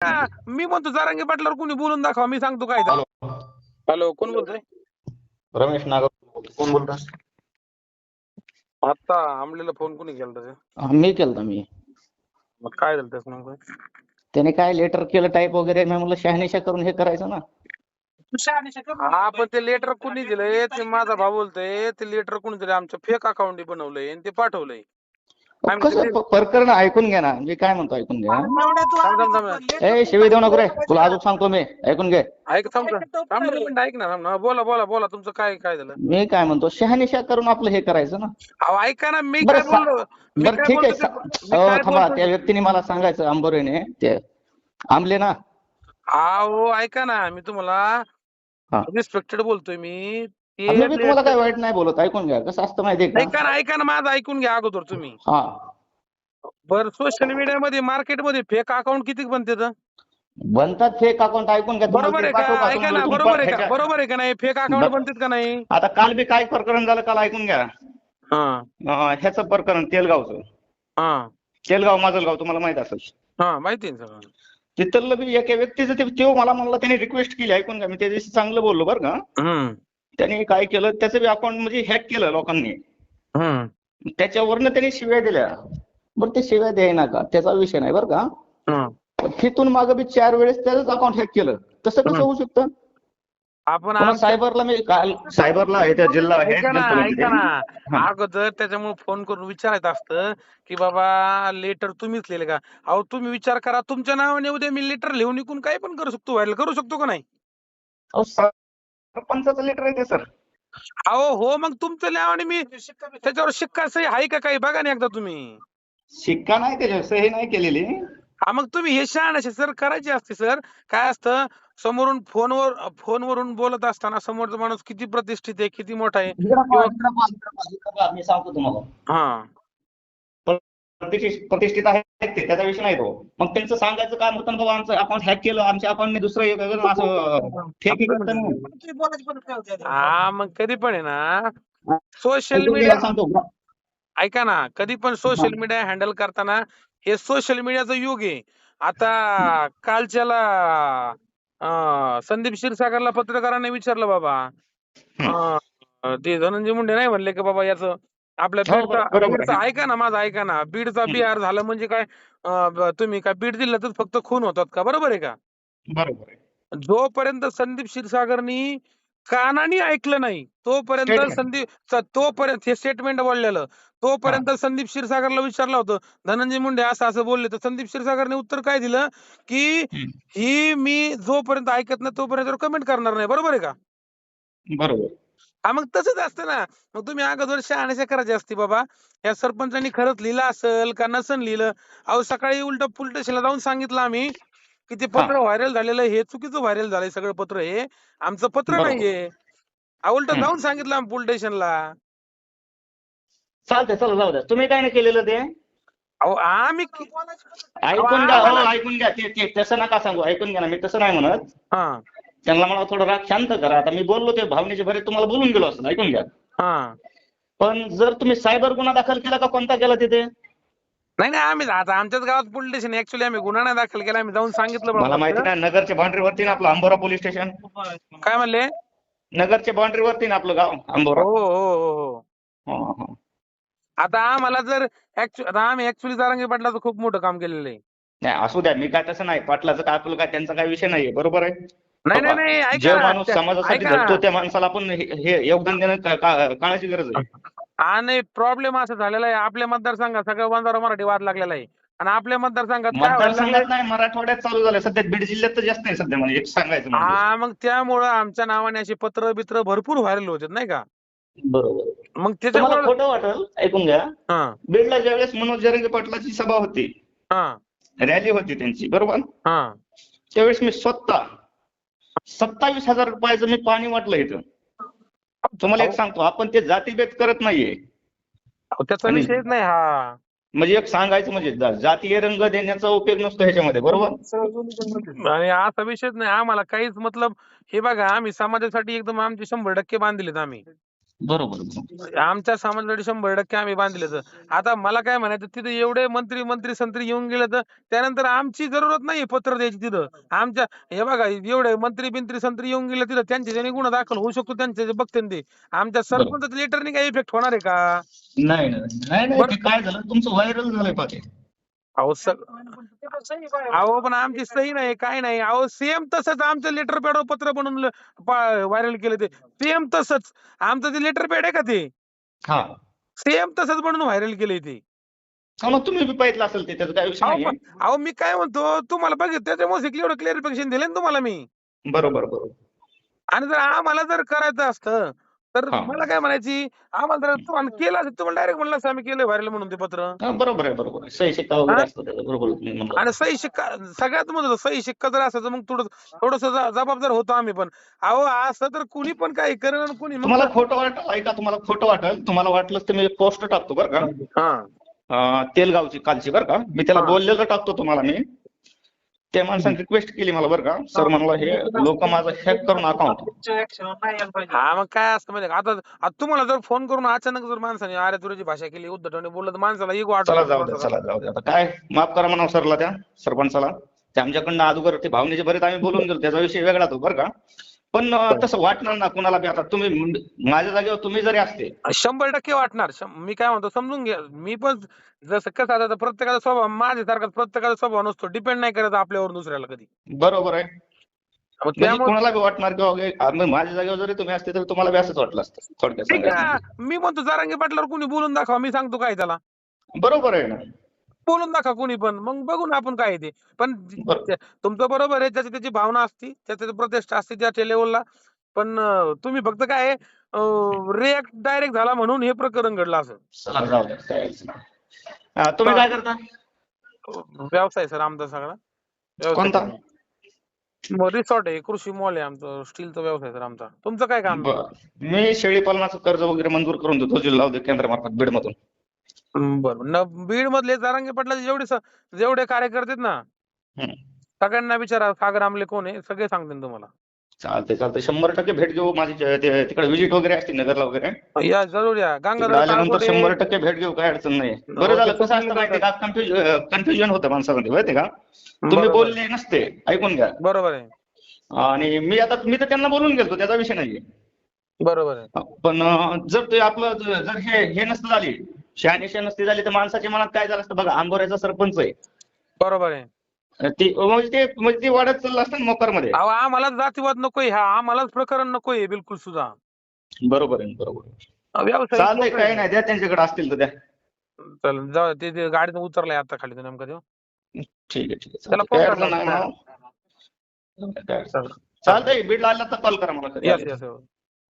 मी म्हणतो जारांगे पाटलावर कोणी बोलून दाखवा मी सांगतो काय ते. हॅलो. हॅलो कोण बोलतोय? रमेश नागर कोण बोलता आता आमलेला फोन कोणी केला त्याचे हा, मी केलता मी. मग काय झालं त्याच नेमकं? त्याने काय लेटर केलं टाईप वगैरे? मी म्हणलं शहानिशा करून हे करायचं ना. हा पण ते लेटर कोणी दिलंय? ते माझा भाऊ बोलतोय ते लेटर कोणी दिलंय आमचं फेक अकाउंट बनवलंय आणि ते पाठवलंय. कसं प्रकरण ऐकून घ्या ना. मी काय म्हणतो ऐकून घ्या. ए शिवी देऊ नको रे. तुला अजून सांगतो मी. ऐकून घे. ऐक थांब ना, मिनिट ऐक ना थांब ना. बोला बोला बोला. तुमचं काय काय झालं? मी काय म्हणतो शहानिशा करून आपलं हे करायचं ना. अहो ऐका ना मी बरं काय ठीक आहे. थांबा. त्या व्यक्तीने मला सांगायचं आंबोरेने. ते आंबले ना. अहो ऐका ना. मी तुम्हाला हा. रिस्पेक्टेड बोलतोय मी. मी तुम्हाला काय वाईट नाही बोलत ऐकून घ्या कसं असतं माहितीये ऐका का? ना ऐका ना माझं ऐकून घ्या अगोदर तुम्ही. हा. बर सोशल मीडियामध्ये मार्केटमध्ये फेक अकाउंट किती बनते बनतात फेक अकाउंट ऐकून घ्या बरोबर आहे का? ऐका ना बरोबर आहे का? बरोबर आहे का नाही? Fake account. बनतात का नाही? आता काल बी काय प्रकरण झालं काल ऐकून घ्या. हा. ह्याचं प्रकरण तेलगावचं. हा. तेलगाव माजलगाव तुम्हाला माहीत असेल. हा माहिती सगळं. तिथलं बी एका व्यक्तीचं ते मला म्हणला त्याने रिक्वेस्ट केली ऐकून घ्या. मी त्या दिवशी चांगलं बोललो बरं का. त्याने काय केलं त्याचं बी अकाउंट म्हणजे हॅक केलं लोकांनी. त्याच्यावरनं त्याने शिव्या दिल्या. बरं ते शिव्या द्यायना का? त्याचा विषय नाही बरं का? तिथून मागं बी चार वेळेस त्याच अकाउंट हॅक केलं. तसं कसं. होऊ शकतं? आपण सायबरला मी काल सायबरला आहे त्या जिल्हा हेड ऐका ना गेलतो मी ऐका तिथे. ना हा. अगोदर त्याच्यामुळे फोन करून विचारायचं असतं की बाबा लेटर तुम्हीच लिहिले का? अहो तुम्ही विचार करा. तुमच्या नावाने उद्या मी लेटर लिहून इकून काय पण करू शकतो व्हायरल करू शकतो का नाही? सरपंचाचं लेटर आहे ते सर अहो हो मग तुमच्या नावाने मी त्याच्यावर शिक्का सही आहे का काही? बघा ना एकदा तुम्ही. शिक्का नाही त्याच्यावर सही नाही केलेली. हा मग तुम्ही हे शहाणाचे सर करायचे असते सर काय असतं समोरून फोनवर फोनवरून बोलत असताना समोरचा माणूस किती प्रतिष्ठित आहे किती मोठा आहे? इकडं पहा, इकडं पहा, इकडं पहा, इकडं पहा, मी सांगतो तुम्हाला. हा. प्रतिष्ठित प्रतिष्ठित आहेत ते त्याचा विषय नाही तो. मग त्यांचं सांगायचं काय होतं ना बाबा आमचं अकाउंट हॅक केलं आमच्या अकाउंटने दुसरं असं हा मग कधी पण आहे ना. सोशल मीडिया सांगतो ऐका ना कधी पण सोशल मीडिया हँडल करताना हे सोशल मीडियाचं युग आहे. आता कालच्याला संदीप क्षीरसागरला पत्रकारांनी विचारलं बाबा. ते धनंजय मुंडे नाही म्हणले की बाबा याचं? आपल्या हो, ऐका ना माझं ऐका ना. बीडचा बिहार झालं म्हणजे काय तुम्ही काय बीड जिल्ह्यातच फक्त खून होतात का? बरोबर आहे का? बरोबर आहे. जोपर्यंत संदीप क्षीरसागरनी कानाने ऐकलं नाही तोपर्यंत. संदीप तोपर्यंत हे स्टेटमेंट बोललेलं. तोपर्यंत संदीप क्षीरसागरला विचारलं होतं धनंजय मुंडे असं असं बोलले. तर संदीप क्षीरसागरने उत्तर काय दिलं? की. ही मी जोपर्यंत ऐकत नाही तोपर्यंत कमेंट करणार नाही. बरोबर आहे का? बरोबर. हा मग तसंच असतं ना. मग तुम्ही अगोदर शहाण्याशा करायची असती बाबा. या सरपंचांनी खरंच लिहिलं असेल का नसन लिहिलं? अहो सकाळी उलट पोलीस स्टेशनला जाऊन सांगितलं आम्ही की ते पत्र व्हायरल झालेलं हे चुकीचं व्हायरल झालंय सगळं पत्र हे. आमचं पत्र. नाहीये. उलट. जाऊन सांगितलं आम्ही पोलीस स्टेशनला. चालतंय चला जाऊ द्या. तुम्ही काय नाही केलेलं ते? अहो आम्ही ऐकून घ्या हो ऐकून घ्या. ते ते तसं नका सांगू. ऐकून घ्या ना मी तसं नाही म्हणत. हा. त्यांना मला थोडं राग शांत करा. आता मी बोललो ते भावनेच्या भरे तुम्हाला बोलून गेलो असं ऐकून घ्या. हा. पण जर तुम्ही सायबर गुन्हा दाखल केला का कोणता केला तिथे? नाही नाही आम्ही आता आमच्याच गावात पोलीस स्टेशन ऍक्च्युली आम्ही गुन्हा नाही दाखल केला आम्ही जाऊन सांगितलं मला माहिती नाही नगरच्या बाउंड्रीवरती ना आपलं अंबोरा पोलीस स्टेशन काय म्हणले? नगरच्या बाउंड्रीवरती ना आपलं गाव अंबोरा. हो हो हो हो. हो, हो. आता आम्हाला जर आता आम्ही ऍक्च्युली जारांगी पाटलाचं खूप मोठं काम केलेलं आहे. नाही असू द्या मी काय तसं नाही. पाटलाचं काय आपलं काय त्यांचा काय विषय नाहीये. बरोबर आहे? नाही नाही नाही जे माणूस समाजासाठी. जगतो त्या माणसाला आपण हे योगदान देणं काळाची गरज आहे. आणि प्रॉब्लेम असा झालेला आहे. आपल्या मतदारसंघात सगळं बंजारा मराठी वाद लागलेला आहे. आणि आपल्या मतदारसंघात? मतदारसंघात नाही मराठवाड्यात चालू झालं सध्या बीड जिल्ह्यात तर जास्त आहे सध्या म्हणजे एक सांगायचं म्हणजे. हा मग त्यामुळं आमच्या नावाने अशी पत्र बित्र भरपूर व्हायरल होतात नाही का? बरोबर. मग त्याच्यामुळे खोटं वाटेल ऐकून घ्या. हा. बीडला ज्यावेळेस मनोज जरंगे पाटलाची सभा होती हा. रॅली होती त्यांची बरोबर? हा. त्यावेळेस मी स्वतः सत्तावीस हजार रुपयाचं मी पाणी वाटलं इथं. तुम्हाला एक सांगतो आपण ते जातीभेद करत नाहीये. त्याचा विषयच नाही हा. म्हणजे एक सांगायचं म्हणजे जातीय रंग देण्याचा उपयोग नसतो ह्याच्यामध्ये बरोबर? आणि असा विषयच नाही आम्हाला काहीच मतलब हे बघा आम्ही समाजासाठी एकदम आमचे शंभर टक्के बांधलेत आम्ही. बरोबर बरोबर. आमच्या समाजासाठी शंभर टक्के आम्ही बांधलेच आता मला काय म्हणायचं तिथे एवढे मंत्री मंत्री संत्री येऊन गेले तर त्यानंतर आमची जरूरत नाही पत्र द्यायची तिथं. आमच्या हे बघा एवढे मंत्री बिंत्री संत्री येऊन गेले तिथं त्यांचे ज्याने गुन्हा दाखल होऊ शकतो त्यांचे बघते ते. आमच्या सरपंच लेटरने काही इफेक्ट होणार आहे का? नाही नाही काय झालं तुमचं व्हायरल झालंय पाहते अहो सग अहो पण आमची सही नाही काय नाही. अहो सेम तसंच आमचं लेटर पॅड पत्र बनवून व्हायरल केलं ते. सेम तसंच. आमचं ते लेटर पॅड आहे का ते? हा. सेम तसंच बनवून व्हायरल केलंय ते. तुम्ही बी पाहिलं असेल ते त्याचा काय विषय अहो मी काय म्हणतो तुम्हाला बघित त्याच्यामुळे एवढं क्लिअरिफिकेशन दिलं ना तुम्हाला मी. बरोबर बरोबर. आणि जर आम्हाला जर करायचं असतं तर. मला काय म्हणायची? आम्हाला जर केलं असतं तुम्हाला डायरेक्ट म्हणलं आम्ही केलं व्हायरल म्हणून ते पत्र. हा, बरोबर आहे बरोबर सही शिक्का बरोबर. आणि सही शिक्का सगळ्यात महत्वाचं सही शिक्का जर असायचं मग थोडं थोडस जबाबदार होतो आम्ही पण. अहो असं तर कुणी पण काही करेल कुणी तुम्हाला खोटं वाटलं ऐका तुम्हाला खोटं वाटेल. तुम्हाला वाटलं तर मी पोस्ट टाकतो बरं का. हा. तेलगावची कालची बरं का. मी त्याला. बोललेलं टाकतो तुम्हाला मी. त्या माणसाने रिक्वेस्ट केली मला बरं का. सर म्हणलं हे लोक माझं हॅक करून अकाउंट हा मग काय असतं माहिती का? आता आता तुम्हाला जर फोन करून अचानक जर माणसाने अरे तुझी भाषा केली उद्धटवणे बोललं तर माणसाला एक वाटत चला जाऊ द्या चला जाऊ द्या. आता काय? माफ करा म्हणा सरला त्या सरपंचाला. ते आमच्याकडनं अगोदर ते भावनेचे बरेच आम्ही बोलून गेलो त्याचा विषय वेगळा तो बरं का? पण तसं वाटणार ना कुणाला बी आता? तुम्ही माझ्या जागेवर तुम्ही जरी असते. शंभर टक्के वाटणार. शं- मी काय म्हणतो समजून घ्या. मी पण जसं कसं आता प्रत्येकाचा स्वभाव माझ्यासारखा प्रत्येकाचा स्वभाव नसतो. डिपेंड नाही करत आपल्यावर दुसऱ्याला कधी. बरोबर आहे. मग म्हणजे त्यामुळे कुणाला बी वाटणार किंवा हे- आम्ही माझ्या जागेवर जरी तुम्ही असते तर तुम्हाला बी असंच वाटलं असतं थोडक्यात ठीक सांगायचं. आहे मी म्हणतो जारांगे पाटलावर कुणी बोलून दाखवा. मी सांगतो काय त्याला. बरोबर आहे ना. बोलून दाखवा कुणी पण. मग बघू ना आपण काय ते. पण तुमचं बरोबर आहे त्याची त्याची भावना असती त्याची त्याची प्रतिष्ठा असते त्या लेवलला पण अं, तुम्ही फक्त काय रिॲक्ट डायरेक्ट झाला म्हणून हे प्रकरण घडलं असं. चला जाऊ द्या. काय अडचण नाही. तुम्ही काय करता? व्यवसाय सर आमचा सगळा. कोणता? रिसॉर्ट आहे कृषी मॉल आहे आमचं स्टीलचा व्यवसाय सर आमचा. तुमचं काय काम बर. मी शेळी पालनाचं कर्ज वगैरे मंजूर करून देतो जिल्हा उद्योग केंद्रामार्फत बीडमधून. बरं. न बीड मधले जारांगे पाटलाचे जेवढे स- जेवढे कार्यकर्ते आहेत ना हम्म. सगळ्यांना विचारा सागर आमले कोण आहे सगळे सांगतील तुम्हाला. चालते चालते शंभर टक्के भेट घेऊ माझी जे- ते- तिकडे व्हिजिट वगैरे असते नगरला वगैरे. या जरूर या. तिकडे गंगाधर आल्यानंतर शंभर टक्के भेट घेऊ काय अडचण नाही. बरं झालं कसं असतं माहितीये का? कन्फ्युजन होतं माणसामध्ये माहितीये का? तुम्ही बरोबर. बोलले नसते ऐकून घ्या. बरोबर आहे. आणि मी आता मी तर त्यांना बोलून गेलतो त्याचा विषय नाहीये. बरोबर आहे. पण अं, जर ते आपलं ज- जर हे हे नसतं झाली शहानिशा नसती झाली तर माणसाच्या मनात काय झालं असतं बघा आंबोऱ्याचा सरपंच आहे बरोबर आहे ती म्हणजे ते म्हणजे ते वाढत चाललं असतं मोकरमध्ये अहो आम्हाला जातीवाद नकोय हा आम्हालाच प्रकरण नकोय बिलकुल सुद्धा बरोबर आहे बरोबर आहे. व्यवसाय चालतंय काही नाही द्या त्यांच्याकडे असतील तर द्या चालेल जाऊ दे. ते ते गाडीतून उतरलाय आता खाली तो नेमका तो ठीक आहे ठीक आहे त्याला चालतंय. काही अडचण नाही. काय अडचण नाही. चालतंय बीडला आला तर कॉल करा मला कधी यस आले. यस